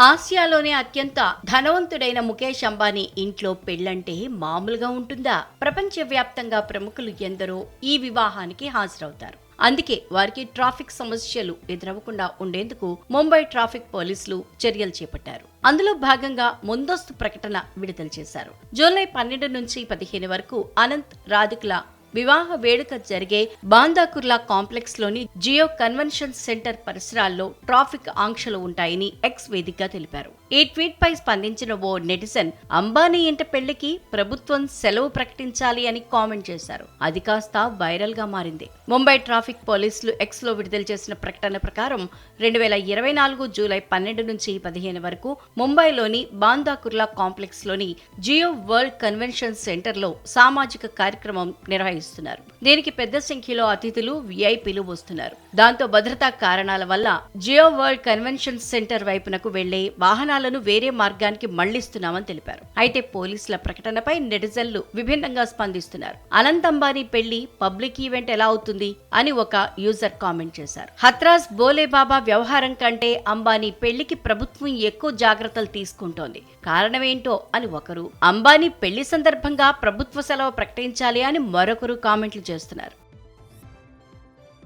ఆసియాలోనే అత్యంత ధనవంతుడైన ముఖేష్ అంబానీ ఇంట్లో పెళ్ళంటే మామూలుగా ఉంటుందా? ప్రపంచవ్యాప్తంగా ప్రముఖులు ఎందరో ఈ వివాహానికి హాజరవుతారు. అందుకే వారికి ట్రాఫిక్ సమస్యలు ఎదురవ్వకుండా ఉండేందుకు ముంబై ట్రాఫిక్ పోలీసులు చర్యలు చేపట్టారు. అందులో భాగంగా ముందస్తు ప్రకటన విడుదల చేశారు. జూలై పన్నెండు నుంచి పదిహేను వరకు అనంత్ రాధికుల వివాహ వేడుక జరిగే బాందాకుర్లా కాంప్లెక్స్లోని జియో కన్వెన్షన్ సెంటర్ పరిసరాల్లో ట్రాఫిక్ ఆంక్షలు ఉంటాయని ఎక్స్ వేదిక తెలిపారు. ఈ ట్వీట్ పై స్పందించిన ఓ నెటిజన్ అంబానీ ఇంట పెళ్ళికి ప్రభుత్వం సెలవు ప్రకటించాలి అని కామెంట్ చేశారు. అది కాస్త వైరల్గా మారింది. ముంబై ట్రాఫిక్ పోలీసులు ఎక్స్లో విడుదల చేసిన ప్రకటన ప్రకారం రెండు వేల ఇరవై నాలుగు జూలై పన్నెండు నుంచి పదిహేను వరకు ముంబైలోని బాందాకుర్లా కాంప్లెక్స్లోని జియో వరల్డ్ కన్వెన్షన్ సెంటర్లో సామాజిక కార్యక్రమం నిర్వహించారు. నిర్వహిస్తున్నారు దీనికి పెద్ద సంఖ్యలో అతిథులు విఐపీలు వస్తున్నారు. దాంతో భద్రతా కారణాల వల్ల జియో వరల్డ్ కన్వెన్షన్ సెంటర్ వైపునకు వెళ్ళే వాహనాలను వేరే మార్గానికి మళ్ళిస్తున్నామని తెలిపారు. అయితే పోలీసుల ప్రకటనపై నెటిజన్లు విభిన్నంగా స్పందిస్తున్నారు. అనంత్ అంబానీ పెళ్ళి పబ్లిక్ ఈవెంట్ ఎలా అవుతుంది అని ఒక యూజర్ కామెంట్ చేశారు. హత్రాస్ బోలేబాబా వ్యవహారం కంటే అంబానీ పెళ్ళికి ప్రభుత్వం ఎక్కువ జాగ్రత్తలు తీసుకుంటోంది. కారణమేంటో అని ఒకరు అంబానీ పెళ్ళి సందర్భంగా ప్రభుత్వ సెలవు ప్రకటించాలి అని మరొకరు కామెంట్లు చేస్తున్నారు.